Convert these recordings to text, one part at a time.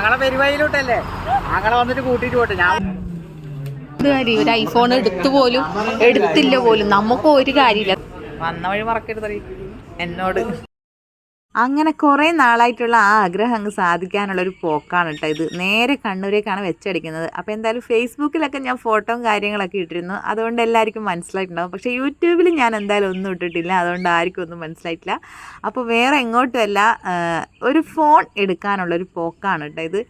ആങ്ങളെ പെരുവായിലോട്ടല്ലേ ആങ്ങളെ വന്നിട്ട് കൂട്ടിട്ട് പോട്ടെ. ഞാൻ ഒരു ഐഫോൺ എടുത്തു പോലും എടുത്തില്ല പോലും. നമുക്ക് ഒരു കാര്യമില്ല. വന്ന വഴി മറക്കരുത് എന്നോട്. അങ്ങനെ കുറേ നാളായിട്ടുള്ള ആ ആഗ്രഹം അങ്ങ് സാധിക്കാനുള്ള ഒരു പോക്കാണ് കേട്ടോ ഇത്. നേരെ കണ്ണൂരേക്കാണ് വെച്ചടിക്കുന്നത്. അപ്പോൾ എന്തായാലും ഫേസ്ബുക്കിലൊക്കെ ഞാൻ ഫോട്ടോയും കാര്യങ്ങളൊക്കെ ഇട്ടിരുന്നു. അതുകൊണ്ട് എല്ലാവർക്കും മനസ്സിലായിട്ടുണ്ടാവും. പക്ഷേ യൂട്യൂബിൽ ഞാൻ എന്തായാലും ഒന്നും ഇട്ടിട്ടില്ല. അതുകൊണ്ട് ആർക്കും ഒന്നും മനസ്സിലായിട്ടില്ല. അപ്പോൾ വേറെ എങ്ങോട്ടുമല്ല ഒരു ഫോൺ എടുക്കാനുള്ളൊരു പോക്കാണ് കേട്ടോ ഇത്.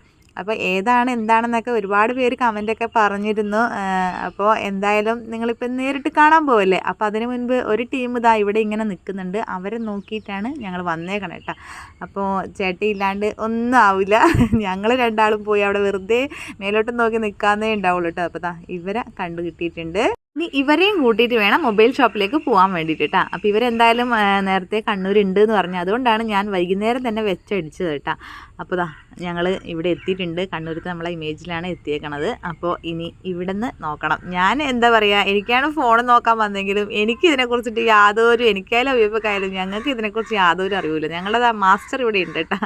അപ്പോൾ ഏതാണ് എന്താണെന്നൊക്കെ ഒരുപാട് പേര് കമന്റൊക്കെ പറഞ്ഞിരുന്നു. അപ്പോൾ എന്തായാലും നിങ്ങളിപ്പോൾ നേരിട്ട് കാണാൻ പോവല്ലേ? അപ്പോൾ അതിന് മുൻപ് ഒരു ടീം ഇതാ ഇവിടെ ഇങ്ങനെ നിൽക്കുന്നുണ്ട്. അവരെ നോക്കിയിട്ടാണ് ഞങ്ങൾ വന്നേക്കണം കേട്ടോ അപ്പോൾ ചേട്ടി ഇല്ലാണ്ട് ഒന്നും ആവില്ല ഞങ്ങൾ രണ്ടാളും പോയി അവിടെ വെറുതെ മേലോട്ട് നോക്കി നിൽക്കാന്നേ ഉണ്ടാവുള്ളൂ കേട്ടോ അപ്പോൾ ഇവരെ കണ്ടു കിട്ടിയിട്ടുണ്ട് ഇനി ഇവരെയും കൂട്ടിയിട്ട് വേണം മൊബൈൽ ഷോപ്പിലേക്ക് പോകാൻ വേണ്ടിയിട്ട് കേട്ടോ അപ്പോൾ ഇവരെന്തായാലും നേരത്തെ കണ്ണൂരുണ്ട് എന്ന് പറഞ്ഞു. അതുകൊണ്ടാണ് ഞാൻ വൈകുന്നേരം തന്നെ വെച്ചടിച്ചത് കേട്ടോ അപ്പോൾ ദാ ഞങ്ങൾ ഇവിടെ എത്തിയിട്ടുണ്ട്. കണ്ണൂരത്ത് നമ്മളെ ഇമേജിലാണ് എത്തിയേക്കണത്. അപ്പോൾ ഇനി ഇവിടെ നിന്ന് നോക്കണം. ഞാൻ എന്താ പറയുക എനിക്കാണ് ഫോൺ നോക്കാൻ വന്നെങ്കിലും എനിക്ക് ഇതിനെക്കുറിച്ചിട്ട് യാതൊരു എനിക്കായാലും അഭിപ്രായമായാലും ഞങ്ങൾക്ക് ഇതിനെക്കുറിച്ച് യാതൊരു അറിവില്ല. ഞങ്ങളുടെ മാസ്റ്റർ ഇവിടെ ഉണ്ട് കേട്ടോ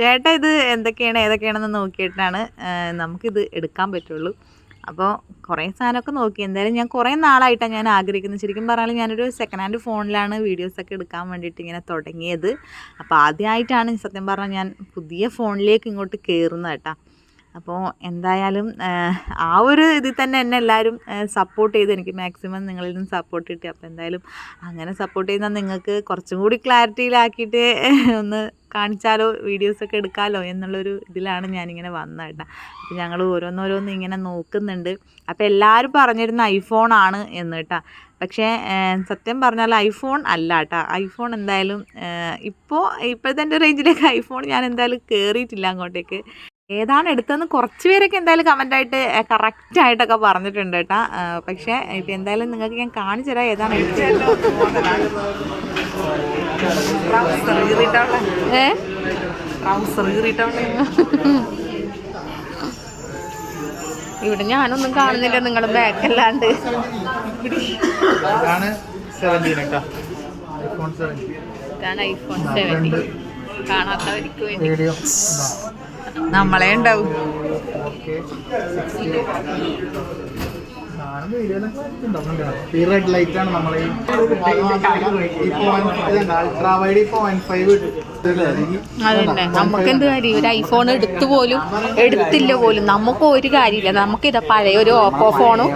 ചേട്ടാ ഇത് എന്തൊക്കെയാണ് ഏതൊക്കെയാണെന്ന് നോക്കിയിട്ടാണ് നമുക്കിത് എടുക്കാൻ പറ്റുള്ളൂ. അപ്പോൾ കുറേ സാധനമൊക്കെ നോക്കി. എന്തായാലും ഞാൻ കുറേ നാളായിട്ടാണ് ഞാൻ ആഗ്രഹിക്കുന്നത് ശരിക്കും പറഞ്ഞാൽ ഞാനൊരു സെക്കൻഡ് ഹാൻഡ് ഫോണിലാണ് വീഡിയോസൊക്കെ എടുക്കാൻ വേണ്ടിയിട്ട് ഇങ്ങനെ തുടങ്ങിയത്. അപ്പോൾ ആദ്യമായിട്ടാണ് സത്യം പറഞ്ഞാൽ ഞാൻ പുതിയ ഫോണിലേക്ക് ഇങ്ങോട്ട് കയറുന്നത് കേട്ടോ. അപ്പോൾ എന്തായാലും ആ, ഒരു ഇതിൽ തന്നെ എന്നെ എല്ലാവരും സപ്പോർട്ട് ചെയ്ത് എനിക്ക് മാക്സിമം നിങ്ങളിൽ നിന്ന് സപ്പോർട്ട് കിട്ടി. അപ്പോൾ എന്തായാലും അങ്ങനെ സപ്പോർട്ട് ചെയ്യുന്ന നിങ്ങൾക്ക് കുറച്ചും കൂടി ക്ലാരിറ്റിയിലാക്കിയിട്ട് ഒന്ന് കാണിച്ചാലോ വീഡിയോസൊക്കെ എടുക്കാമല്ലോ എന്നുള്ളൊരു ഇതിലാണ് ഞാനിങ്ങനെ വന്നത് കേട്ടോ. അപ്പോൾ ഞങ്ങൾ ഓരോന്നോരോന്ന് ഇങ്ങനെ നോക്കുന്നുണ്ട്. അപ്പോൾ എല്ലാവരും പറഞ്ഞിരുന്ന ഐഫോൺ ആണ് എന്ന് കേട്ടോ. പക്ഷേ സത്യം പറഞ്ഞാൽ ഐഫോൺ അല്ല കേട്ടോ. ഐഫോൺ എന്തായാലും ഇപ്പോൾ ഇപ്പോഴത്തെ എന്റെ റേഞ്ചിലേക്ക് ഐഫോൺ ഞാൻ എന്തായാലും കയറിയിട്ടില്ല അങ്ങോട്ടേക്ക്. ഏതാണ് എടുത്തതെന്ന് കുറച്ച് പേരൊക്കെ എന്തായാലും കമന്റായിട്ട് കറക്റ്റ് ആയിട്ടൊക്കെ പറഞ്ഞിട്ടുണ്ട് കേട്ടോ. പക്ഷെ ഇപ്പം എന്തായാലും നിങ്ങൾക്ക് ഞാൻ കാണിച്ചു തരാം ഏതാണ് ഏ? ഇവിടെ ഞാനൊന്നും കാണുന്നില്ല നിങ്ങളുടെ ബാക്കല്ലാണ്ട് ഐഫോൺ സെവന്റീൻ കാണാത്തവർക്ക് വേണ്ടി. നമ്മളെ ഉണ്ടാവും. ഈ റെഡ് ലൈറ്റ് ആണ് നമ്മളെ അൾട്രാ വൈഡ് പോയിന്റ് ഫൈവ് നമുക്കെന്ത് നമുക്ക് എന്ത് കാര്യം? ഒരു ഐഫോൺ എടുത്തു പോലും എടുത്തില്ല പോലും. നമുക്ക് ഒരു കാര്യമില്ല. നമുക്ക് ഇതാ പഴയ ഒരു ഓപ്പോ ഫോണും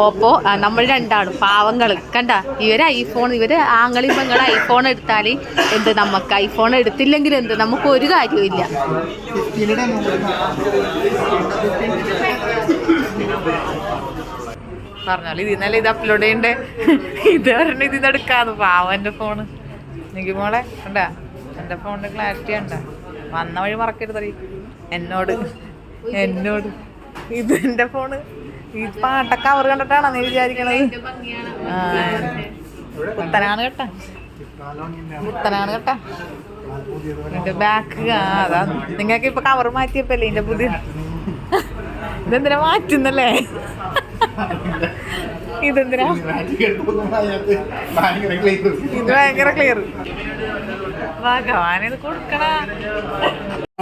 ഓപ്പോ നമ്മൾ രണ്ടാളും പാവങ്ങൾ കണ്ട? ഇവർ ഐഫോൺ ഇവർ ആങ്ങളി പെങ്ങൾ ഐഫോൺ എടുത്താൽ എന്ത് നമുക്ക്? ഐഫോൺ എടുത്തില്ലെങ്കിൽ എന്ത്? നമുക്ക് ഒരു കാര്യമില്ല ഫിഫ്റ്റീനിടെ പറഞ്ഞാൽ ഇതിൽ ഇത് അപ്ലോഡ് ചെയ്യണ്ടേ? ഇത് പറഞ്ഞ ഇതിന്ന് എടുക്കാന്ന് പാവം എന്റെ ഫോണ് എനിക്ക് മോളെ കണ്ടാ? എന്റെ ഫോണിന്റെ ക്ലാരിറ്റി കണ്ട? വന്ന വഴി മറക്കരുതറി എന്നോട് എന്നോട്. ഇത് എന്റെ ഫോണ് ഈ പാട്ട കവർ കണ്ടിട്ടാണോ നീ വിചാരിക്കണത്? കുത്തനാണ് കേട്ടാ. കുത്തനാണ് കേട്ടാ. എന്റെ ബാക്ക് അതാ. നിങ്ങൾക്ക് ഇപ്പൊ കവർ മാറ്റിയപ്പല്ലേ എന്റെ പുതിയ ഇതെന്തിനാ മാറ്റുന്നല്ലേ? ഇതെന്തിനാ? ഇത് ഭയങ്കര ക്ലിയർ ഭഗവാനിത് കൊടുക്കണ.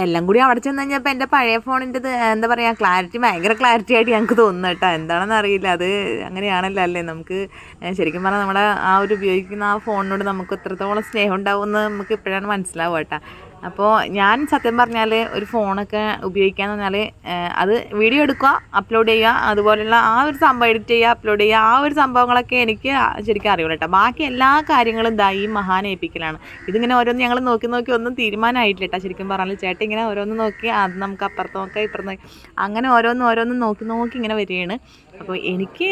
എല്ലാം കൂടി അവിടെ ചെന്ന് കഴിഞ്ഞപ്പോൾ എന്റെ പഴയ ഫോണിന്റെ എന്താ പറയുക ക്ലാരിറ്റി ഭയങ്കര ക്ലാരിറ്റി ആയിട്ട് ഞങ്ങൾക്ക് തോന്നുന്നു കേട്ടോ. എന്താണെന്ന് അറിയില്ല. അത് അങ്ങനെയാണല്ലോ അല്ലേ? നമുക്ക് ശരിക്കും പറഞ്ഞാൽ നമ്മുടെ ആ ഒരു ഉപയോഗിക്കുന്ന ആ ഫോണിനോട് നമുക്ക് എത്രത്തോളം സ്നേഹം ഉണ്ടാവുമെന്ന് നമുക്ക് ഇപ്പോഴാണ് മനസ്സിലാവുക കേട്ടോ. അപ്പോൾ ഞാൻ സത്യം പറഞ്ഞാൽ ഒരു ഫോണൊക്കെ ഉപയോഗിക്കാന്ന് പറഞ്ഞാൽ അത് വീഡിയോ എടുക്കുക അപ്ലോഡ് ചെയ്യുക അതുപോലെയുള്ള ആ ഒരു സംഭവം എഡിറ്റ് ചെയ്യുക അപ്ലോഡ് ചെയ്യുക ആ ഒരു സംഭവങ്ങളൊക്കെ എനിക്ക് ശരിക്കും അറിയുള്ളൂ കേട്ടോ. ബാക്കി എല്ലാ കാര്യങ്ങളും ദാ ഈ മഹാനേപ്പിക്കലാണ് ഇതിങ്ങനെ ഓരോന്ന് ഞങ്ങൾ നോക്കി നോക്കി ഒന്നും തീരുമാനമായിട്ടില്ല കേട്ടോ ശരിക്കും പറഞ്ഞാൽ ചേട്ടൻ ഇങ്ങനെ ഓരോന്ന് നോക്കി അത് നമുക്ക് അപ്പുറത്ത് നോക്കാം ഇപ്പുറത്ത് അങ്ങനെ ഓരോന്ന് ഓരോന്ന് നോക്കി നോക്കി ഇങ്ങനെ വരികയാണ്. അപ്പോൾ എനിക്ക്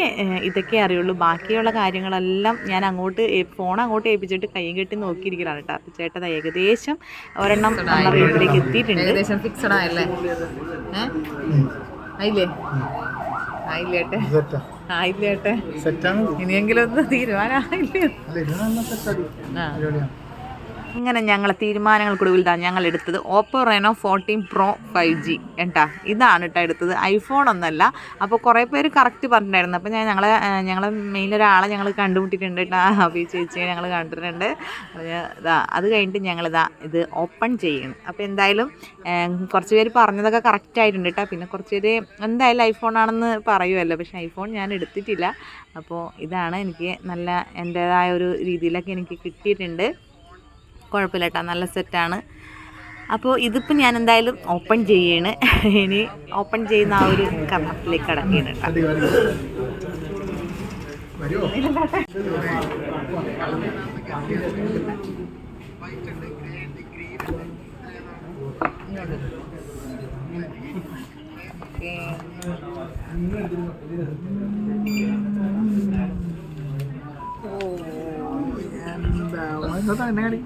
ഇതൊക്കെ അറിയുള്ളൂ. ബാക്കിയുള്ള കാര്യങ്ങളെല്ലാം ഞാൻ അങ്ങോട്ട് ഫോൺ അങ്ങോട്ട് ഏൽപ്പിച്ചിട്ട് കൈയും കെട്ടി നോക്കിയിരിക്കലാണ് കേട്ടോ അപ്പോൾ ചേട്ടൻ ഏകദേശം ഒരെണ്ണം റേറ്റിലേക്ക് എത്തിയിട്ടുണ്ട്. ഏകദേശം ഫിക്സഡ് ആയല്ലേ? ആയില്ലേ? ആയില്ലേട്ടെ സെറ്റാ. ആയില്ലേട്ടെ ഇനിയെങ്കിലും ഒന്ന് തീരുമാനമായില്ലേ? ആ. അങ്ങനെ ഞങ്ങളെ തീരുമാനങ്ങൾക്കൊടുവിൽ ഇതാണ് ഞങ്ങൾ എടുത്തത് Oppo Reno fourteen pro five G കേട്ടാ. ഇതാണ് കേട്ടോ എടുത്തത്. ഐഫോൺ ഒന്നല്ല. അപ്പോൾ കുറേ പേര് കറക്റ്റ് പറഞ്ഞിട്ടുണ്ടായിരുന്നു. അപ്പോൾ ഞാൻ ഞങ്ങളെ ഞങ്ങളെ മെയിൻ ഒരാളെ ഞങ്ങൾ കണ്ടുമുട്ടിയിട്ടുണ്ട് കേട്ടോ. അഭി ചേച്ചിയെ ഞങ്ങൾ കണ്ടിട്ടുണ്ട്. ഇതാ അത് കഴിഞ്ഞിട്ട് ഞങ്ങളിതാ ഇത് ഓപ്പൺ ചെയ്യണം. അപ്പോൾ എന്തായാലും കുറച്ച് പേര് പറഞ്ഞതൊക്കെ കറക്റ്റ് ആയിട്ടുണ്ട് കേട്ടോ. പിന്നെ കുറച്ച് പേര് എന്തായാലും ഐഫോൺ ആണെന്ന് പറയുമല്ലോ പക്ഷേ ഐഫോൺ ഞാൻ എടുത്തിട്ടില്ല. അപ്പോൾ ഇതാണ് എനിക്ക് നല്ല എന്റേതായ ഒരു രീതിയിലൊക്കെ എനിക്ക് കിട്ടിയിട്ടുണ്ട്. കുഴപ്പമില്ല കേട്ടോ നല്ല സെറ്റാണ് അപ്പോൾ ഇതിപ്പോൾ ഞാൻ എന്തായാലും ഓപ്പൺ ചെയ്യാണ്. ഇനി ഓപ്പൺ ചെയ്യുന്ന ആ ഒരു കർമ്മത്തിലേക്ക് കടക്കുകയാണ് കേട്ടോ. തന്നെ കളി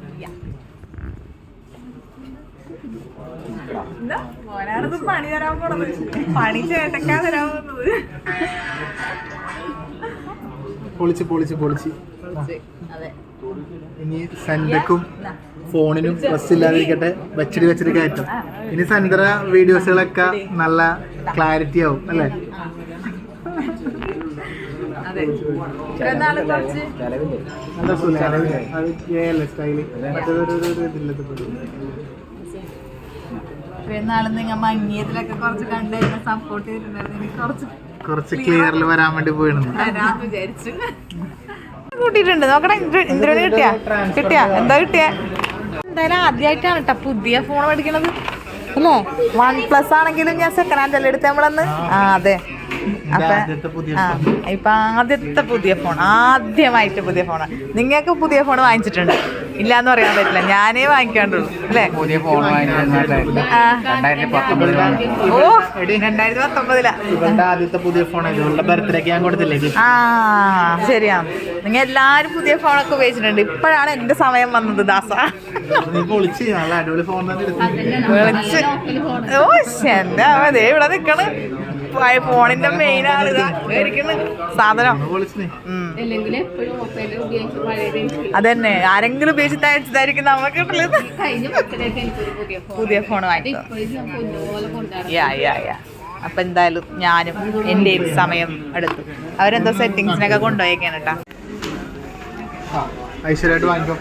പണി തരാൻ പോണത് പണി ചേട്ടക്കാൻ തരാൻ പോകുന്നത് പൊളിച്ച് പൊളിച്ച് പൊളിച്ച് ഇനി സെൻഡക്കും ഫോണിനും ബസ് ഇല്ലാതിരിക്കട്ടെ. വെച്ചിട്ട് വെച്ചിട്ട് കയറ്റും. ഇനി സന്ദര വീഡിയോസുകളൊക്കെ നല്ല ക്ലാരിറ്റി ആവും അല്ലേ അതെ എന്നാണ് കുറച്ച് നല്ല സുഖമാണ് അത് അല്ലേ സ്റ്റൈൽ മറ്റേതൊരു ഒരു- ഒരു ഇതില്ലത് നിങ്ങൾ മങ്ങിയതിലൊക്കെ കുറച്ച് സപ്പോർട്ട് ചെയ്തിട്ടുണ്ടായിരുന്നു. കുറച്ച് കുറച്ച് ക്ലിയറിൽ വരാൻ വേണ്ടി പോയിരുന്നു കൂട്ടിയിട്ടുണ്ട്. നോക്കണേ ഇന്ദ്രന് കിട്ടിയാ? കിട്ടിയാ? എന്താ കിട്ടിയ? എന്തായാലും ആദ്യമായിട്ടാണ് കേട്ടോ പുതിയ ഫോൺ മേടിക്കണത്. അല്ലേ? വൺ പ്ലസ് ആണെങ്കിലും ഞാൻ സെക്കൻഡ് ഹാൻഡ് അല്ലേ എടുത്തേ നമ്മളന്ന്? ആ അതെ. അപ്പൊ ഇപ്പൊ ആദ്യത്തെ പുതിയ ഫോൺ ആദ്യമായിട്ട് പുതിയ ഫോണാണ് നിങ്ങൾക്ക് പുതിയ ഫോൺ വാങ്ങിച്ചിട്ടുണ്ട്. ഇല്ല എന്ന് പറയാൻ പറ്റില്ല. ഞാനേ വാങ്ങിക്കാണ്ടുള്ളൂ അല്ലേ? പുതിയ ഫോൺ ഓ രണ്ടായിരത്തി പത്തൊമ്പതിലാ ഇവളുടെ ആദ്യത്തെ പുതിയ ഫോൺ ബർത്ത്ഡേക്ക് ഞാൻ കൊടുത്തില്ലേ? ആ ശരിയാ നിങ്ങൾ എല്ലാരും പുതിയ ഫോണൊക്കെ ഉപയോഗിച്ചിട്ടുണ്ട്. ഇപ്പോഴാണ് എന്റെ സമയം വന്നത് ദാസ. വിളിച്ച് ഓ ശരി ഇവിടെ നിക്കണ്. പഴയ ഫോണിന്റെ മെയിൻ ആണ് സാധനം. അതന്നെ. ആരെങ്കിലും ഉപയോഗിച്ചിട്ട് അയച്ചതായിരിക്കും നമുക്ക് കിട്ടുള്ളത് പുതിയ ഫോൺ വാങ്ങിക്കും അപ്പൊ എന്തായാലും ഞാനും എന്റെയും സമയം എടുത്തു. അവരെന്തോ സെറ്റിങ്സിനൊക്കെ കൊണ്ടുപോയേക്കാണ് കേട്ടാ. ഐശ്വര്യമായിട്ട് വാങ്ങിക്കോ.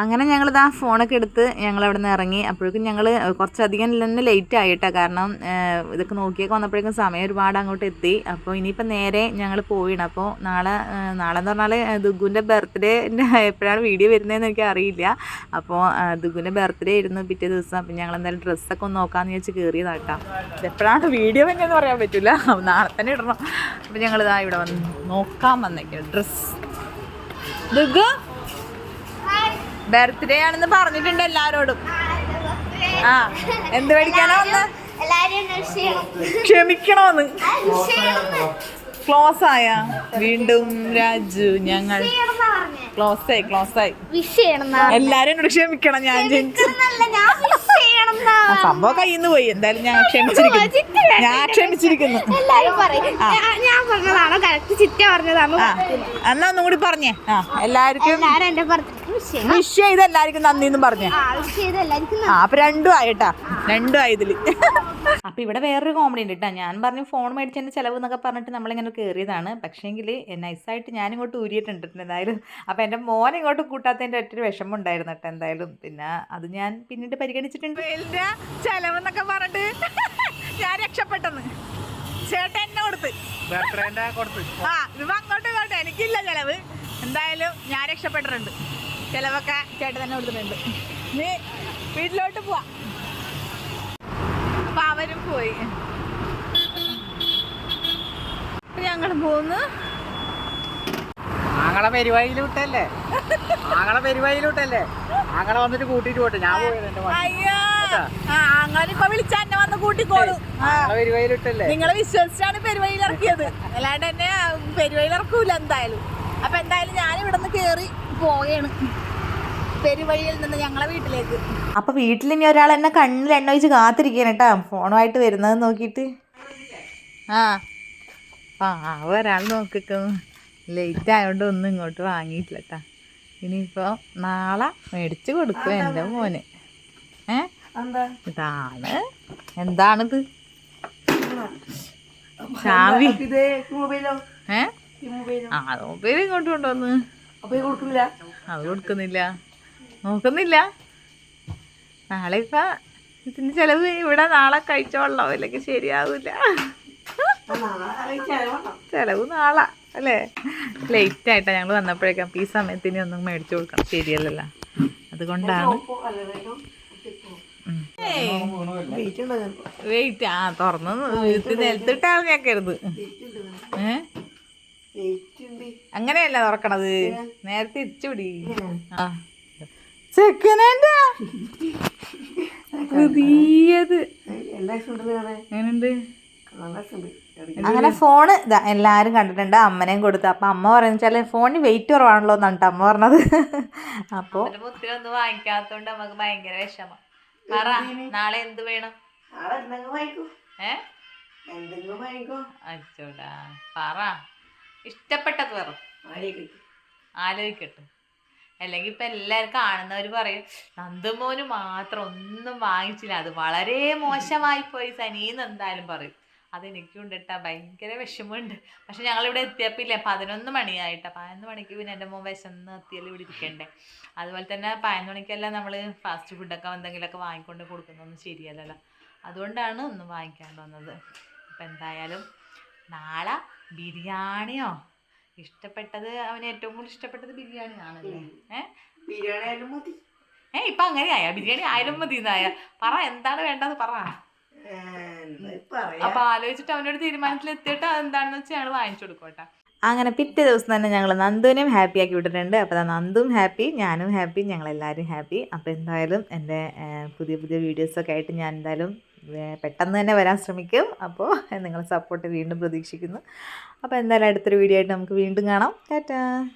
അങ്ങനെ ഞങ്ങളിത് ആ ഫോണൊക്കെ എടുത്ത് ഞങ്ങൾ അവിടെ നിന്ന് ഇറങ്ങി. അപ്പോഴേക്കും ഞങ്ങൾ കുറച്ചധികം തന്നെ ലേറ്റ് ആയിട്ടാ. കാരണം ഇതൊക്കെ നോക്കിയൊക്കെ വന്നപ്പോഴേക്കും സമയം ഒരുപാട് അങ്ങോട്ട് എത്തി. അപ്പോൾ ഇനിയിപ്പോൾ നേരെ ഞങ്ങൾ പോയിണ്. അപ്പോൾ നാളെ നാളെ എന്ന് പറഞ്ഞാൽ ദുഗുന്റെ ബർത്ത്ഡേ എപ്പോഴാണ് വീഡിയോ വരുന്നതെന്ന് എനിക്ക് അറിയില്ല. അപ്പോൾ ദുഗുന്റെ ബർത്ത്ഡേ ആയിരുന്നു പിറ്റേ ദിവസം. അപ്പം ഞങ്ങൾ എന്തായാലും ഡ്രസ്സൊക്കെ ഒന്ന് നോക്കാമെന്ന് വെച്ച് കയറിയതാട്ടാ എപ്പോഴാണ് വീഡിയോ വന്നതെന്ന് പറയാൻ പറ്റില്ല നാളെ തന്നെ ഇടണം. അപ്പം ഞങ്ങളിതാ ഇവിടെ വന്ന് നോക്കാൻ വന്നേക്കാം. ഡ്രസ്സ് ദുഗു ബർത്ത്ഡേ ആണെന്ന് പറഞ്ഞിട്ടുണ്ട് എല്ലാരോടും. ആ എന്ത് പഠിക്കാനോ വന്ന്? ക്ഷമിക്കണോന്ന്. ക്ലോസ് ആയ. വീണ്ടും രാജു ഞങ്ങൾ. ക്ലോസ് ആയി ക്ലോസ് ആയി. എല്ലാരും എന്നോട് ക്ഷമിക്കണം ഞാൻ സംഭവം കയ്യിൽ നിന്ന് പോയി. എന്തായാലും ഞാൻ ക്ഷമിച്ചിരിക്കുന്നു. ഞാൻ ക്ഷമിച്ചിരിക്കുന്നു. എന്നാ ഒന്നും കൂടി പറഞ്ഞേ. ആ എല്ലാവർക്കും വിഷ് ചെയ്ത് എല്ലാവർക്കും നന്ദി എന്നും പറഞ്ഞു ആ അപ്പൊ രണ്ടും ആയിട്ടാ. രണ്ടും ആയതിൽ. അപ്പൊ ഇവിടെ വേറൊരു കോമഡി ഉണ്ട് കേട്ടോ ഞാൻ പറഞ്ഞു ഫോൺ മേടിച്ചതിന്റെ ചെലവ് എന്നൊക്കെ പറഞ്ഞിട്ട് നമ്മളിങ്ങനെ കയറിയതാണ് പക്ഷേങ്കിൽ നൈസായിട്ട് ഞാൻ ഇങ്ങോട്ട് ഊരിയിട്ടുണ്ട് എന്തായാലും. അപ്പൊ എന്റെ മോൻ ഇങ്ങോട്ട് കൂട്ടാത്തതിന്റെ ഒറ്റ വിഷമം ഉണ്ടായിരുന്നു കേട്ടോ എന്തായാലും. പിന്നെ അത് ഞാൻ പിന്നീട് പരിഗണിച്ചിട്ടുണ്ട്. ചെലവെന്നൊക്കെ പറഞ്ഞിട്ട് ഞാൻ രക്ഷപ്പെട്ടെന്ന്. ചേട്ടൻ എന്നെ കൊടുത്ത്. ആ ഇവ അങ്ങോട്ട് ഇങ്ങോട്ട്. എനിക്കില്ല ചെലവ്. എന്തായാലും ഞാൻ രക്ഷപ്പെട്ടിട്ടുണ്ട്. ചെലവൊക്കെ ചേട്ടൻ തന്നെ കൊടുത്തിട്ടുണ്ട്. നീ വീട്ടിലോട്ട് പോവാ. അപ്പൊ അവരും പോയി. ഞങ്ങൾ പോന്ന്. ആങ്ങളെ പെരുവായിലൂട്ടല്ലേ ആങ്ങളെ പെരുവായിലൂട്ടല്ലേ ആങ്ങളെ വന്നിട്ട് കൂട്ടിട്ട് പോട്ടെ. ഞാൻ പോയത് അയ്യോ. വിളിച്ച എന്നെ വന്ന് കൂട്ടിക്കോളും. നിങ്ങളെ വിശ്വസിച്ചാണ് പെരുവയിൽ ഇറക്കിയത്. അല്ലാണ്ട് എന്നെ പെരുവയിൽ ഇറക്കൂല എന്തായാലും. അപ്പൊ എന്തായാലും ഞാൻ ഇവിടെ നിന്ന് കേറി പോവുകയാണ് പെരുവഴിയിൽ നിന്ന് ഞങ്ങളെ വീട്ടിലേക്ക്. അപ്പൊ വീട്ടിൽ ഇനി ഒരാൾ എന്നെ കണ്ണിൽ എണ്ണ ഒഴിച്ച് കാത്തിരിക്കാൻ കേട്ടാ. ഫോണുമായിട്ട് വരുന്നത് നോക്കിയിട്ട്. ആ. ആ ആ ഒരാൾ നോക്കിക്കുന്നു ലേറ്റ് ആയതുകൊണ്ട് ഒന്നും ഇങ്ങോട്ട് വാങ്ങിയിട്ടില്ല കേട്ടാ ഇനിയിപ്പോ നാളെ മേടിച്ചു കൊടുക്കും എന്റെ മോന്. ഏ? ഇതാണ്. എന്താണിത്? ചാവി. ഏ? ആ മൊബൈൽ ഇങ്ങോട്ട് കൊണ്ടുവന്ന്. അത് കൊടുക്കുന്നില്ല. നോക്കുന്നില്ല. നാളെ ഇപ്പൊ ഇതിന്റെ ചിലവ് ഇവിടെ നാളെ കഴിച്ചോളോ അല്ലെങ്കിൽ ശരിയാവില്ല ചെലവ് നാളെ അല്ലേ? ലേറ്റ് ആയിട്ടാ ഞങ്ങൾ വന്നപ്പോഴേക്കും. ഈ സമയത്തിന് ഒന്നും മേടിച്ചു കൊടുക്കണം. ശരിയല്ലല്ലോ. അതുകൊണ്ടാണ്. വെയിറ്റ് ആ തുറന്ന് നിലത്തിട്ട് കളഞ്ഞേക്കരുത് ഏ? അങ്ങനെയല്ല തുറക്കണത്. നേരത്തെ ഇരിച്ചുപിടി. ആ. സെക്കൻഡ് ഹാൻഡാ പുതിയത് എങ്ങനെയുണ്ട്? അങ്ങനെ ഫോണ് എല്ലാരും എല്ലാവരും കണ്ടിട്ടുണ്ട് അമ്മനെയും കൊടുത്തു. അപ്പൊ അമ്മ പറയുന്ന വെച്ചാൽ ഫോണിന് വെയിറ്റ് കുറവാണല്ലോ എന്നാണ് അമ്മ പറഞ്ഞത്. അപ്പോ ഒത്തിരി ഒന്നും വാങ്ങിക്കാത്തോണ്ട് നമുക്ക് ഭയങ്കര വിഷമം. പറ നാളെ എന്ത് വേണം? അച്ചോടാ പറ. ഇഷ്ടപ്പെട്ടത് പറ ആലോചിക്കട്ടെ. അല്ലെങ്കിൽ ഇപ്പൊ എല്ലാവരും കാണുന്നവർ പറയും നന്ദമോന് മാത്രം ഒന്നും വാങ്ങിച്ചില്ല. അത് വളരെ മോശമായി പോയി സനീന്ന് എന്തായാലും പറയും. അതെനിക്കുണ്ട് കേട്ടാ ഭയങ്കര വിഷമമുണ്ട്. പക്ഷെ ഞങ്ങൾ ഇവിടെ എത്തിയപ്പില്ല. പതിനൊന്ന് മണിയായിട്ടാ. പതിനൊന്ന് മണിക്ക് പിന്നെ എന്റെ മോൻ വിശന്ന് എത്തിയാലും ഇവിടെ ഇരിക്കണ്ടേ. അതുപോലെ തന്നെ പതിനൊന്ന് മണിക്കല്ല നമ്മൾ ഫാസ്റ്റ് ഫുഡൊക്കെ എന്തെങ്കിലുമൊക്കെ വാങ്ങിക്കൊണ്ട് കൊടുക്കുന്നൊന്നും ശരിയല്ലല്ലോ. അതുകൊണ്ടാണ് ഒന്നും വാങ്ങിക്കാണ്ട് വന്നത്. അപ്പം എന്തായാലും നാളെ ബിരിയാണിയോ ഇഷ്ടപ്പെട്ടത് അവന് ഏറ്റവും കൂടുതൽ ഇഷ്ടപ്പെട്ടത് ബിരിയാണി ആണല്ലേ? ഏ? ഏ ഇപ്പൊ അങ്ങനെയായ ബിരിയാണി ആയാലും മതി എന്നായ? പറ എന്താണ് വേണ്ടത് പറ. അപ്പൊ ആലോചിച്ചിട്ട് അവനോട് തീരുമാനത്തിൽ എത്തിയിട്ട് അതെന്താണെന്ന് വെച്ചാൽ ഞങ്ങൾ വാങ്ങിച്ചു കൊടുക്കോട്ടെ അങ്ങനെ പിറ്റേ ദിവസം തന്നെ ഞങ്ങൾ നന്ദുവിനെയും ഹാപ്പി ആക്കി വിട്ടിട്ടുണ്ട്. അപ്പോൾ നന്ദും ഹാപ്പി ഞാനും ഹാപ്പി ഞങ്ങളെല്ലാവരും ഹാപ്പി. അപ്പോൾ എന്തായാലും എന്റെ പുതിയ പുതിയ വീഡിയോസൊക്കെ ആയിട്ട് ഞാൻ എന്തായാലും പെട്ടെന്ന് തന്നെ വരാൻ ശ്രമിക്കും. അപ്പോൾ നിങ്ങളെ സപ്പോർട്ട് വീണ്ടും പ്രതീക്ഷിക്കുന്നു. അപ്പോൾ എന്തായാലും അടുത്തൊരു വീഡിയോ ആയിട്ട് നമുക്ക് വീണ്ടും കാണാം. ടാറ്റാ.